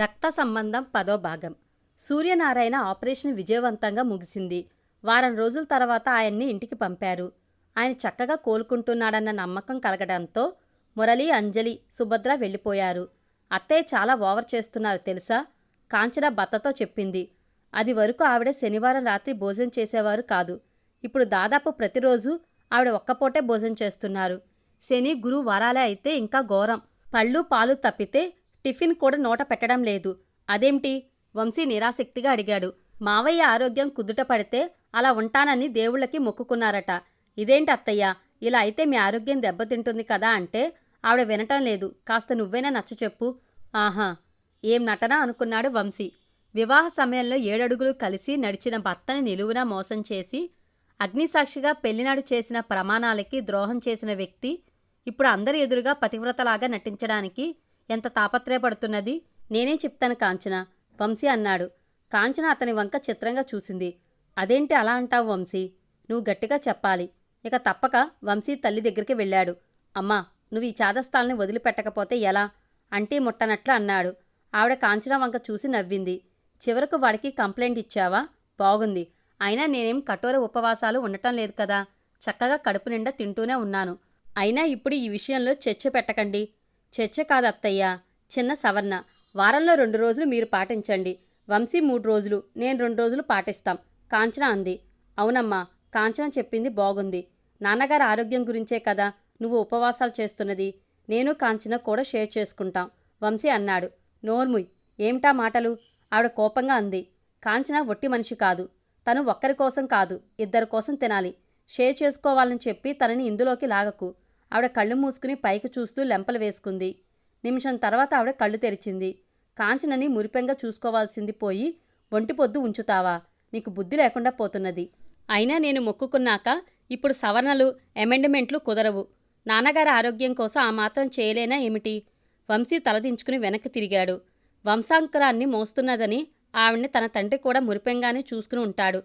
రక్త సంబంధం పదో భాగం. సూర్యనారాయణ ఆపరేషన్ విజయవంతంగా ముగిసింది. వారం రోజుల తర్వాత ఆయన్ని ఇంటికి పంపారు. ఆయన చక్కగా కోలుకుంటున్నాడన్న నమ్మకం కలగడంతో మురళి అంజలి సుభద్ర వెళ్ళిపోయారు. అత్తయ్య చాలా ఓవర్ చేస్తున్నారు తెలుసా? కాంచన భర్తతో చెప్పింది. అది వరకు ఆవిడ శనివారం రాత్రి భోజనం చేసేవారు కాదు. ఇప్పుడు దాదాపు ప్రతిరోజు ఆవిడ ఒక్కపూటే భోజనం చేస్తున్నారు. శని గురు వారాలే అయితే ఇంకా ఘోరం. పళ్ళు పాలు తప్పితే టిఫిన్ కూడా నోట పెట్టడం లేదు. అదేంటి? వంశీ నిరాసక్తిగా అడిగాడు. మావయ్య ఆరోగ్యం కుదుట పడితే అలా ఉంటానని దేవుళ్ళకి మొక్కుకున్నారట. ఇదేంటి అత్తయ్య? ఇలా అయితే మీ ఆరోగ్యం దెబ్బతింటుంది కదా అంటే ఆవిడ వినటం లేదు. కాస్త నువ్వైనా నచ్చ చెప్పు. ఆహా! ఏం నటన అనుకున్నాడు వంశీ. వివాహ సమయంలో ఏడడుగులు కలిసి నడిచిన భర్తని నిలువున మోసం చేసి అగ్నిసాక్షిగా పెళ్ళినాడు చేసిన ప్రమాణాలకి ద్రోహం చేసిన వ్యక్తి ఇప్పుడు అందరి ఎదురుగా పతివ్రతలాగా నటించడానికి ఎంత తాపత్రయపడుతున్నది? నేనే చెప్తాను కాంచన. వంశీ అన్నాడు. కాంచన అతని వంక చిత్రంగా చూసింది. అదేంటి అలా అంటావు వంశీ? నువ్వు గట్టిగా చెప్పాలి. ఇక తప్పక వంశీ తల్లి దగ్గరికి వెళ్ళాడు. అమ్మా నువ్వు ఈ చాదస్తాల్ని వదిలిపెట్టకపోతే ఎలా? అంటే ముట్టనట్లు అన్నాడు. ఆవిడ కాంచన వంక చూసి నవ్వింది. చివరకు వాడికి కంప్లైంట్ ఇచ్చావా? బాగుంది. అయినా నేనేం కఠోర ఉపవాసాలు ఉండటం లేదు కదా. చక్కగా కడుపు నిండా తింటూనే ఉన్నాను. అయినా ఇప్పుడు ఈ విషయంలో చర్చ పెట్టకండి. చర్చ కాదు అత్తయ్య చిన్న సవర్ణ వారంలో రెండు రోజులు మీరు పాటించండి. వంశీ మూడు రోజులు నేను రెండు రోజులు పాటిస్తాం. కాంచన అంది. అవునమ్మా కాంచన చెప్పింది బాగుంది. నాన్నగారి ఆరోగ్యం గురించే కదా నువ్వు ఉపవాసాలు చేస్తున్నది. నేను కాంచన కూడా షేర్ చేసుకుంటాం వంశీ అన్నాడు. నోర్ముయ్ ఏమిటా మాటలు? ఆవిడ కోపంగా అంది. కాంచన ఒట్టి మనిషి కాదు. తను ఒక్కరి కోసం కాదు ఇద్దరి కోసం తినాలి. షేర్ చేసుకోవాలని చెప్పి తనని ఇందులోకి లాగకు. ఆవిడ కళ్ళు మూసుకుని పైకి చూస్తూ లెంపలు వేసుకుంది. నిమిషం తర్వాత ఆవిడ కళ్ళు తెరిచింది. కాంచనని మురిపెంగా చూసుకోవాల్సింది పోయి ఒంటి పొద్దు ఉంచుతావా? నీకు బుద్ధి లేకుండా పోతున్నది. అయినా నేను మొక్కుకున్నాక ఇప్పుడు సవరణలు అమెండ్మెంట్లు కుదరవు. నాన్నగారి ఆరోగ్యం కోసం ఆ మాత్రం చేయలేనా ఏమిటి? వంశీ తలదించుకుని వెనక్కి తిరిగాడు. వంశాంకురాన్ని మోస్తున్నదని ఆవిడ్ని తన తండ్రి కూడా మురిపెంగానే చూసుకుని ఉంటాడు.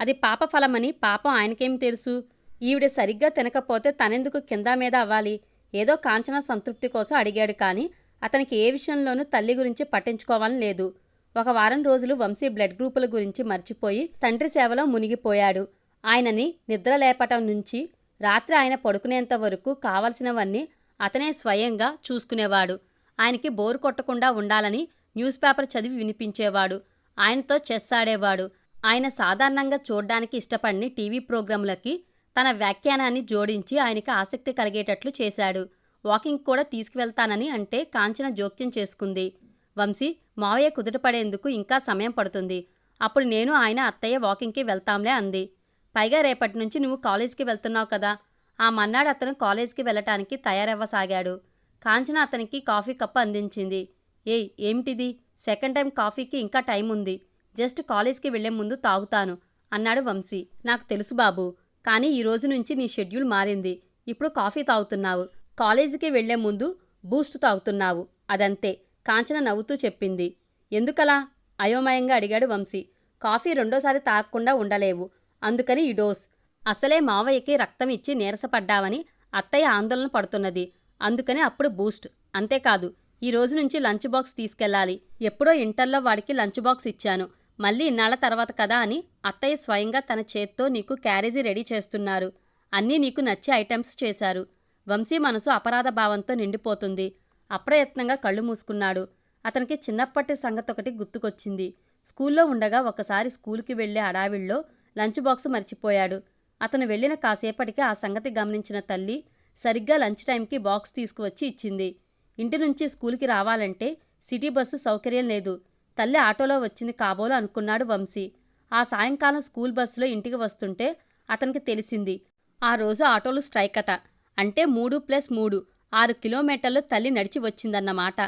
అది పాప ఫలమని పాపం ఆయనకేం తెలుసు? ఈవిడ సరిగ్గా తినకపోతే తనెందుకు కింద మీద అవ్వాలి? ఏదో కాంచన సంతృప్తి కోసం అడిగాడు కానీ అతనికి ఏ విషయంలోనూ తల్లి గురించి పట్టించుకోవాలని లేదు. ఒక వారం రోజులు వంశీ బ్లడ్ గ్రూపుల గురించి మర్చిపోయి తండ్రి సేవలో మునిగిపోయాడు. ఆయనని నిద్ర లేపటం నుంచి రాత్రి ఆయన పడుకునేంత వరకు కావలసినవన్నీ అతనే స్వయంగా చూసుకునేవాడు. ఆయనకి బోరు కొట్టకుండా ఉండాలని న్యూస్ పేపర్ చదివి వినిపించేవాడు. ఆయనతో చెస్ ఆడేవాడు. ఆయన సాధారణంగా చూడ్డానికి ఇష్టపడిన టీవీ ప్రోగ్రాంలకి తన వ్యాఖ్యానాన్ని జోడించి ఆయనకి ఆసక్తి కలిగేటట్లు చేశాడు. వాకింగ్ కూడా తీసుకువెళ్తానని అంటే కాంచన జోక్యం చేసుకుంది. వంశీ మావయ్య కుదుటపడేందుకు ఇంకా సమయం పడుతుంది. అప్పుడు నేను ఆయన అత్తయ్య వాకింగ్కి వెళ్తాంలే అంది. పైగా రేపటి నుంచి నువ్వు కాలేజీకి వెళ్తున్నావు కదా. ఆ మన్నాడు అతను కాలేజీకి వెళ్ళటానికి తయారవ్వసాగాడు. కాంచన అతనికి కాఫీ కప్పు అందించింది. ఏయ్ ఏమిటిది? సెకండ్ టైం కాఫీకి ఇంకా టైం ఉంది జస్ట్ కాలేజీకి వెళ్ళే ముందు తాగుతాను అన్నాడు వంశీ. నాకు తెలుసు బాబు. కానీ ఈ రోజు నుంచి నీ షెడ్యూల్ మారింది. ఇప్పుడు కాఫీ తాగుతున్నావు. కాలేజీకి వెళ్ళే ముందు బూస్ట్ తాగుతున్నావు. అదంతే. కాంచన నవ్వుతూ చెప్పింది. ఎందుకలా? అయోమయంగా అడిగాడు వంశీ. కాఫీ రెండోసారి తాగకుండా ఉండలేవు. అందుకని ఈ డోస్. అసలే మావయ్యకి రక్తం ఇచ్చి నీరసపడ్డావని అత్తయ్య ఆందోళన పడుతున్నది. అందుకని అప్పుడు బూస్ట్. అంతేకాదు ఈ రోజు నుంచి లంచ్ బాక్స్ తీసుకెళ్ళాలి ఎప్పుడో ఇంటర్లో వాడికి లంచ్ బాక్స్ ఇచ్చాను. మళ్ళీ ఇన్నాళ్ళ తర్వాత కదా అని అత్తయ్య స్వయంగా తన చేత్తో నీకు క్యారేజీ రెడీ చేస్తున్నారు. అన్నీ నీకు నచ్చే ఐటమ్స్ చేశారు. వంశీ మనసు అపరాధ భావంతో నిండిపోతుంది. అప్రయత్నంగా కళ్ళు మూసుకున్నాడు. అతనికి చిన్నప్పటి సంగతి ఒకటి గుర్తుకొచ్చింది. స్కూల్లో ఉండగా ఒకసారి స్కూల్కి వెళ్ళే అడావిల్లో లంచ్ బాక్స్ మర్చిపోయాడు. అతను వెళ్ళిన కాసేపటికి ఆ సంగతి గమనించిన తల్లి సరిగ్గా లంచ్ టైంకి బాక్స్ తీసుకువచ్చి ఇచ్చింది. ఇంటి నుంచి స్కూల్కి రావాలంటే సిటీ బస్సు సౌకర్యం లేదు. తల్లి ఆటోలో వచ్చింది కాబోలు అనుకున్నాడు వంశీ. ఆ సాయంకాలం స్కూల్ బస్సులో ఇంటికి వస్తుంటే అతనికి తెలిసింది ఆ రోజు ఆటోలు స్ట్రైక్ అట అంటే మూడు ప్లస్ మూడు ఆరు కిలోమీటర్లు తల్లి నడిచి వచ్చిందన్నమాట.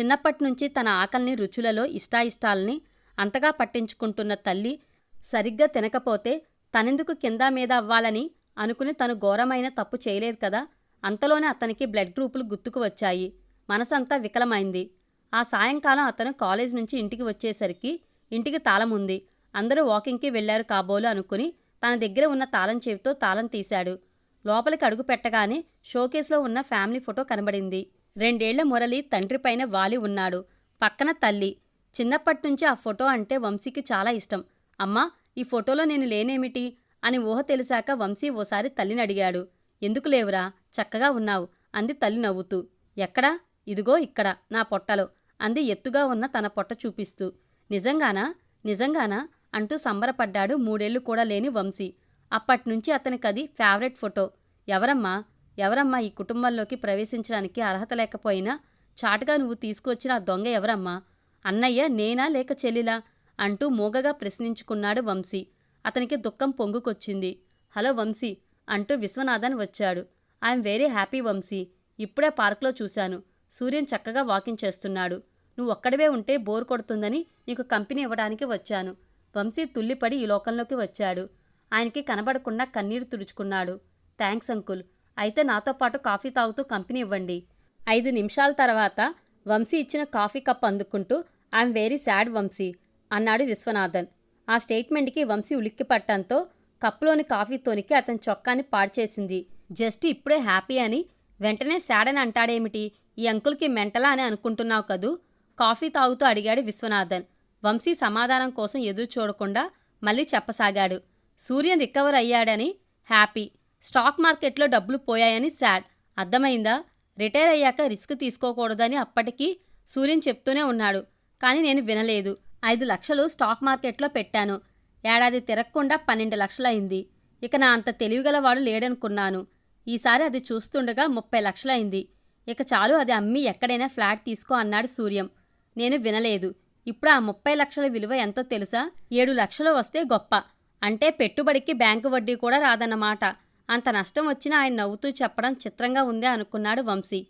చిన్నప్పటి నుంచి తన ఆకలిని రుచులలో ఇష్టాయిష్టాలని అంతగా పట్టించుకుంటున్న తల్లి సరిగ్గా తినకపోతే తనెందుకు కింద మీద అవ్వాలని అనుకుని తను ఘోరమైన తప్పు చేయలేదు కదా? అంతలోనే అతనికి బ్లడ్ గ్రూపులు గుర్తుకు వచ్చాయి. మనసంతా వికలమైంది. ఆ సాయంకాలం అతను కాలేజ్ నుంచి ఇంటికి వచ్చేసరికి ఇంటికి తాళం ఉంది. అందరూ వాకింగ్కి వెళ్ళారు కాబోలు అనుకుని తన దగ్గర ఉన్న తాళం చెవితో తాళం తీశాడు. లోపలికి అడుగు పెట్టగానే షోకేస్లో ఉన్న ఫ్యామిలీ ఫోటో కనబడింది. రెండేళ్ళ మురళి తండ్రిపైన వాలి ఉన్నాడు. పక్కన తల్లి. చిన్నప్పటి నుంచి ఆ ఫోటో అంటే వంశీకి చాలా ఇష్టం. అమ్మా ఈ ఫోటోలో నేను లేనేమిటి? అని ఊహ తెలిసాక వంశీ ఓసారి తల్లిని అడిగాడు. ఎందుకు లేవురా? చక్కగా ఉన్నావు. అంది తల్లి నవ్వుతూ. ఎక్కడా? ఇదిగో ఇక్కడ నా పొట్టలో. అంది ఎత్తుగా ఉన్న తన పొట్ట చూపిస్తూ. నిజంగానా? నిజంగానా? అంటూ సంబరపడ్డాడు మూడేళ్ళు కూడా లేని వంశీ. అప్పట్నుంచి అతనికది ఫేవరెట్ ఫోటో. ఎవరమ్మా? ఎవరమ్మా ఈ కుటుంబంలోకి ప్రవేశించడానికి అర్హత లేకపోయినా చాటుగా నువ్వు తీసుకువచ్చిన ఆ దొంగ ఎవరమ్మా? అన్నయ్య నేనా లేక చెల్లిలా? అంటూ మూగగా ప్రశ్నించుకున్నాడు వంశీ. అతనికి దుఃఖం పొంగుకొచ్చింది. హలో వంశీ అంటూ విశ్వనాథన్ వచ్చాడు. I'm very happy Vamsi. ఇప్పుడే పార్క్లో చూశాను. సూర్యన్ చక్కగా వాకింగ్ చేస్తున్నాడు. నువ్వు ఒక్కడివే ఉంటే బోర్ కొడుతుందని నీకు కంపెనీ ఇవ్వడానికి వచ్చాను. వంశీ తుల్లిపడి ఈ లోకంలోకి వచ్చాడు. ఆయనకి కనబడకుండా కన్నీరు తుడుచుకున్నాడు. Thanks uncle. అయితే నాతో పాటు కాఫీ తాగుతూ కంపెనీ ఇవ్వండి. ఐదు నిమిషాల తర్వాత వంశీ ఇచ్చిన కాఫీ కప్ అందుకుంటూ ఐఎమ్ వెరీ శాడ్ వంశీ అన్నాడు విశ్వనాథన్. ఆ స్టేట్మెంట్కి వంశీ ఉలిక్కి పట్టడంతో కప్పులోని కాఫీ తొనికి అతని చొక్కాని పాడ్చేసింది జస్ట్ ఇప్పుడే హ్యాపీ అని వెంటనే సాడ్ అని అంటాడేమిటి? ఈ అంకుల్కి మెంటలా అని అనుకుంటున్నావు కదూ? కాఫీ తాగుతూ అడిగాడు విశ్వనాథన్. వంశీ సమాధానం కోసం ఎదురు చూడకుండా మళ్ళీ చెప్పసాగాడు. సూర్యన్ రికవర్ అయ్యాడని హ్యాపీ. స్టాక్ మార్కెట్లో డబ్బులు పోయాయని శాడ్ అర్థమైందా? రిటైర్ అయ్యాక రిస్క్ తీసుకోకూడదని అప్పటికీ సూర్యన్ చెప్తూనే ఉన్నాడు. కానీ నేను వినలేదు. ఐదు లక్షలు స్టాక్ మార్కెట్లో పెట్టాను. ఏడాది తిరగకుండా పన్నెండు లక్షలయింది. ఇక నా అంత తెలివిగలవాడు లేడనుకున్నాను. ఈసారి అది చూస్తుండగా ముప్పై లక్షలయింది. ఇక చాలు అది అమ్మి ఎక్కడైనా ఫ్లాట్ తీసుకో అన్నాడు సూర్యం. నేను వినలేదు. ఇప్పుడు ఆ ముప్పై లక్షల విలువ ఎంతో తెలుసా? ఏడు లక్షలు వస్తే గొప్ప. అంటే పెట్టుబడికి బ్యాంకు వడ్డీ కూడా రాదన్నమాట. అంత నష్టం వచ్చినా ఆయన నవ్వుతూ చెప్పడం చిత్రంగా ఉందే అనుకున్నాడు వంశీ.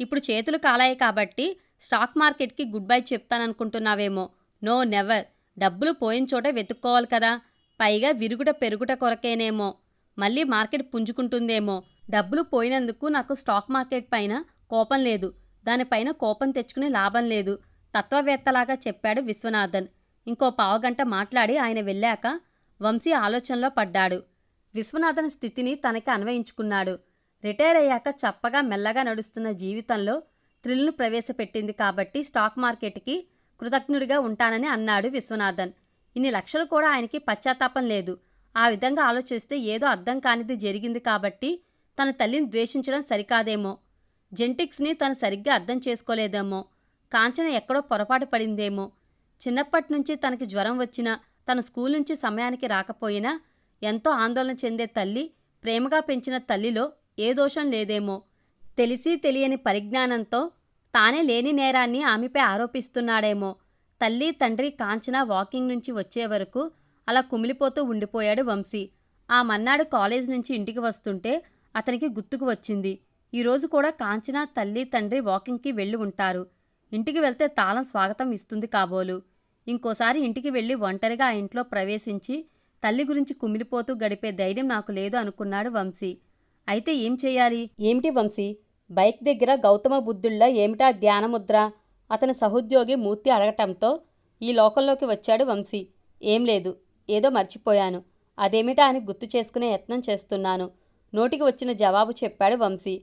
ఇప్పుడు చేతులు కాలాయి కాబట్టి స్టాక్ మార్కెట్కి గుడ్ బై చెప్తాననుకుంటున్నావేమో. No never. డబ్బులు పోయిన చోట వెతుక్కోవాలి కదా. పైగా విరుగుట పెరుగుట కొరకేనేమో. మళ్ళీ మార్కెట్ పుంజుకుంటుందేమో. డబ్బులు పోయినందుకు నాకు స్టాక్ మార్కెట్ పైన కోపం లేదు. దానిపైన కోపం తెచ్చుకుని లాభం లేదు. తత్వవేత్తలాగా చెప్పాడు విశ్వనాథన్. ఇంకో పావుగంట మాట్లాడి ఆయన వెళ్ళాక వంశీ ఆలోచనలో పడ్డాడు. విశ్వనాథన్ స్థితిని తనకి అన్వయించుకున్నాడు. రిటైర్ అయ్యాక చప్పగా మెల్లగా నడుస్తున్న జీవితంలో థ్రిల్ను ప్రవేశపెట్టింది కాబట్టి స్టాక్ మార్కెట్కి కృతజ్ఞుడిగా ఉంటానని అన్నాడు విశ్వనాథన్. ఇన్ని లక్షలు కూడా ఆయనకి పశ్చాత్తాపం లేదు. ఆ విధంగా ఆలోచిస్తే ఏదో అర్థం కానిది జరిగింది కాబట్టి తన తల్లిని ద్వేషించడం సరికాదేమో. జెంటిక్స్ని తను సరిగ్గా అర్థం చేసుకోలేదేమో. కాంచన ఎక్కడో పొరపాటు పడిందేమో. చిన్నప్పటి నుంచి తనకి జ్వరం వచ్చినా తన స్కూల్ నుంచి సమయానికి రాకపోయినా ఎంతో ఆందోళన చెందే తల్లి ప్రేమగా పెంచిన తల్లిలో ఏ దోషం లేదేమో. తెలిసి తెలియని పరిజ్ఞానంతో తానే లేని నేరాన్ని ఆమెపై ఆరోపిస్తున్నాడేమో. తల్లి తండ్రి కాంచన వాకింగ్ నుంచి వచ్చే వరకు అలా కుమిలిపోతూ ఉండిపోయాడు వంశీ. ఆ మన్నాడు కాలేజ్ నుంచి ఇంటికి వస్తుంటే అతనికి గుర్తుకు వచ్చింది. ఈరోజు కూడా కాంచన తల్లి తండ్రి వాకింగ్కి వెళ్ళి ఉంటారు. ఇంటికి వెళ్తే తాళం స్వాగతం ఇస్తుంది కాబోలు. ఇంకోసారి ఇంటికి వెళ్ళి ఒంటరిగా ఆ ఇంట్లో ప్రవేశించి తల్లి గురించి కుమిలిపోతూ గడిపే ధైర్యం నాకు లేదు అనుకున్నాడు వంశీ. అయితే ఏం చేయాలి? ఏమిటి వంశీ? బైక్ దగ్గర గౌతమ బుద్ధుళ్ళ ఏమిటా ధ్యానముద్ర? అతని సహోద్యోగి మూర్తి అడగటంతో ఈ లోకంలోకి వచ్చాడు వంశీ. ఏం లేదు ఏదో మర్చిపోయాను. అదేమిటా అని గుర్తు చేసుకునే యత్నం చేస్తున్నాను. నోటికి వచ్చిన జవాబు చెప్పాడు వంశీ.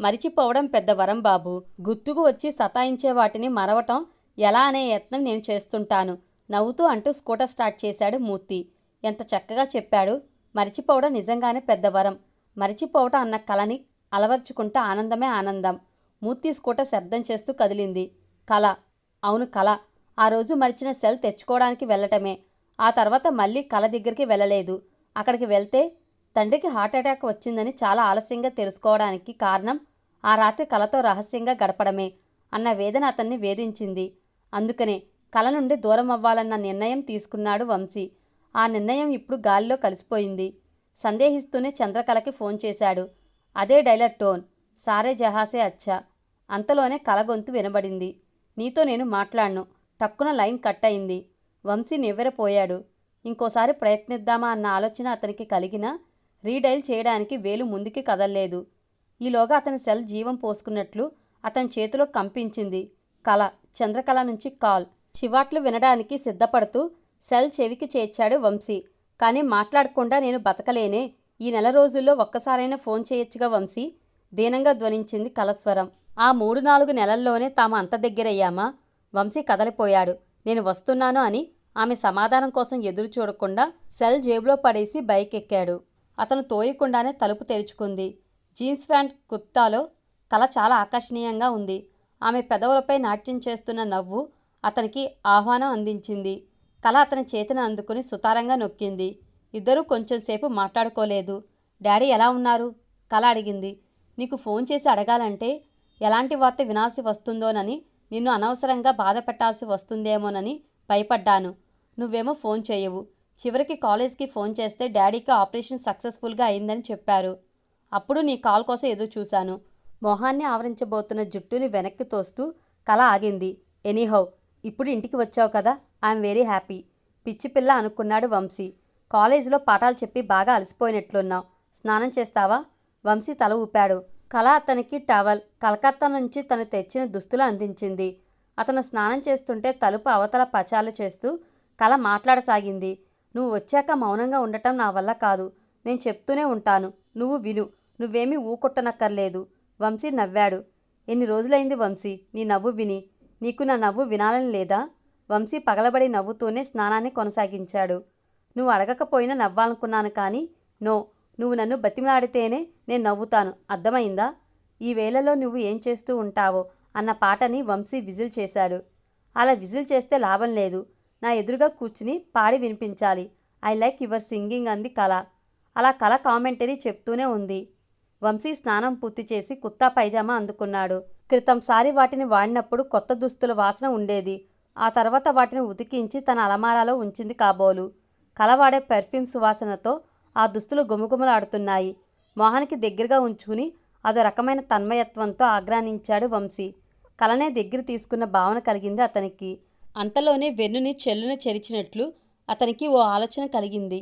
మరిచిపోవడం పెద్ద వరం బాబు. గుర్తుకు వచ్చి సతాయించే వాటిని మరవటం ఎలా అనే యత్నం నేను చేస్తుంటాను. నవ్వుతూ అంటూ స్కూటర్ స్టార్ట్ చేశాడు మూర్తి. ఎంత చక్కగా చెప్పాడు. మరిచిపోవడం నిజంగానే పెద్ద వరం. మరిచిపోవటం అన్న కళని అలవర్చుకుంటే ఆనందమే ఆనందం. మూర్తి స్కూటర్ శబ్దం చేస్తూ కదిలింది. కళ. అవును కళ. ఆ రోజు మరిచిన సెల్ తెచ్చుకోవడానికి వెళ్ళటమే. ఆ తర్వాత మళ్ళీ కళ దగ్గరికి వెళ్ళలేదు. అక్కడికి వెళ్తే తండ్రికి హార్ట్ అటాక్ వచ్చిందని చాలా ఆలస్యంగా తెలుసుకోవడానికి కారణం ఆ రాత్రి కలతో రహస్యంగా గడపడమే అన్న వేదన అతన్ని వేధించింది. అందుకనే కల నుండి దూరం అవ్వాలన్న నిర్ణయం తీసుకున్నాడు వంశీ. ఆ నిర్ణయం ఇప్పుడు గాలిలో కలిసిపోయింది. సందేహిస్తూనే చంద్రకళకి ఫోన్ చేశాడు. అదే డైలర్ టోన్ సారే జహాసే అచ్చా. అంతలోనే కల గొంతు వినబడింది. నీతో నేను మాట్లాడను టక్కున లైన్ కట్ అయింది వంశీ నివ్వెరపోయాడు. ఇంకోసారి ప్రయత్నిద్దామా అన్న ఆలోచన అతనికి కలిగినా రీడైల్ చేయడానికి వేలు ముందుకి కదల్లేదు. ఈలోగా అతని సెల్ జీవం పోసుకున్నట్లు అతని చేతిలో కంపించింది. కళ చంద్రకళ నుంచి కాల్. చివాట్లు వినడానికి సిద్ధపడుతూ సెల్ చెవికి చేర్చాడు వంశీ. కానీ మాట్లాడకుండా నేను బతకలేనే. ఈ నెల రోజుల్లో ఒక్కసారైనా ఫోన్ చేయొచ్చుగా వంశీ? దీనంగా ధ్వనించింది కలస్వరం ఆ మూడు నాలుగు నెలల్లోనే తాము అంత దగ్గరయ్యామా? వంశీ కదలిపోయాడు. నేను వస్తున్నాను అని ఆమె సమాధానం కోసం ఎదురు చూడకుండా సెల్ జేబులో పడేసి బైక్ ఎక్కాడు అతను తోయకుండానే తలుపు తెరుచుకుంది. జీన్స్ ప్యాంట్ కుర్తాలో తల చాలా ఆకర్షణీయంగా ఉంది. ఆమె పెదవులపై నాట్యం చేస్తున్న నవ్వు అతనికి ఆహ్వానం అందించింది. తల అతని చేతిని అందుకుని సుతారంగా నొక్కింది. ఇద్దరూ కొంచెం సేపు మాట్లాడుకోలేదు. డాడీ ఎలా ఉన్నారు? కళ అడిగింది. నీకు ఫోన్ చేసి అడగాలంటే ఎలాంటి వార్త వినాల్సి వస్తుందోనని నిన్ను అనవసరంగా బాధ పెట్టాల్సి వస్తుందేమోనని భయపడ్డాను. నువ్వేమో ఫోన్ చేయవు. చివరికి కాలేజ్కి ఫోన్ చేస్తే డాడీకి ఆపరేషన్ సక్సెస్ఫుల్గా అయిందని చెప్పారు. అప్పుడు నీ కాల్ కోసం ఎదురు చూశాను. మొహాన్ని ఆవరించబోతున్న జుట్టుని వెనక్కి తోస్తూ కళ ఆగింది. ఎనీహౌ ఇప్పుడు ఇంటికి వచ్చావు కదా ఐఎమ్ వెరీ హ్యాపీ. పిచ్చి పిల్ల అనుకున్నాడు వంశీ. కాలేజీలో పాఠాలు చెప్పి బాగా అలసిపోయినట్లున్నావు. స్నానం చేస్తావా? వంశీ తల ఊపాడు. కళ అతనికి టవల్ కలకత్తా నుంచి తను తెచ్చిన దుస్తులు అందించింది. అతను స్నానం చేస్తుంటే తలుపు అవతల పచాలు చేస్తూ కళ మాట్లాడసాగింది. నువ్వు వచ్చాక మౌనంగా ఉండటం నా వల్ల కాదు. నేను చెప్తూనే ఉంటాను. నువ్వు విను. నువ్వేమీ ఊకొట్టనక్కర్లేదు. వంశీ నవ్వాడు. ఎన్ని రోజులైంది వంశీ? నీ నవ్వు విని. నీకు నా నవ్వు వినాలని లేదా? వంశీ పగలబడి నవ్వుతూనే స్నానాన్ని కొనసాగించాడు. నువ్వు అడగకపోయినా నవ్వాలనుకున్నాను కానీ నో. నువ్వు నన్ను బతిమలాడితేనే నేను నవ్వుతాను. అర్థమైందా? ఈ వేళలో నువ్వు ఏం చేస్తూ ఉంటావో అన్న పాటని వంశీ విజిల్ చేశాడు. అలా విజిల్ చేస్తే లాభం లేదు. నా ఎదురుగా కూర్చుని పాడి వినిపించాలి. ఐ లైక్ యువర్ సింగింగ్ అంది కళ. అలా కళ కామెంటరీ చెప్తూనే ఉంది. వంశీ స్నానం పూర్తి చేసి కుత్తా పైజామా అందుకున్నాడు. క్రితంసారి వాటిని వాడినప్పుడు కొత్త దుస్తుల వాసన ఉండేది. ఆ తర్వాత వాటిని ఉతికించి తన అలమారాలో ఉంచింది కాబోలు. కళ వాడే పెర్ఫ్యూమ్ సువాసనతో ఆ దుస్తులు గుమగుమలాడుతున్నాయి. మొహానికి దగ్గరగా ఉంచుకుని అదో రకమైన తన్మయత్వంతో ఆగ్రానించాడు వంశీ. కలనే దగ్గర తీసుకున్న భావన కలిగింది అతనికి. అంతలోనే వెన్నుని చెల్లున చెరిచినట్లు అతనికి ఓ ఆలోచన కలిగింది.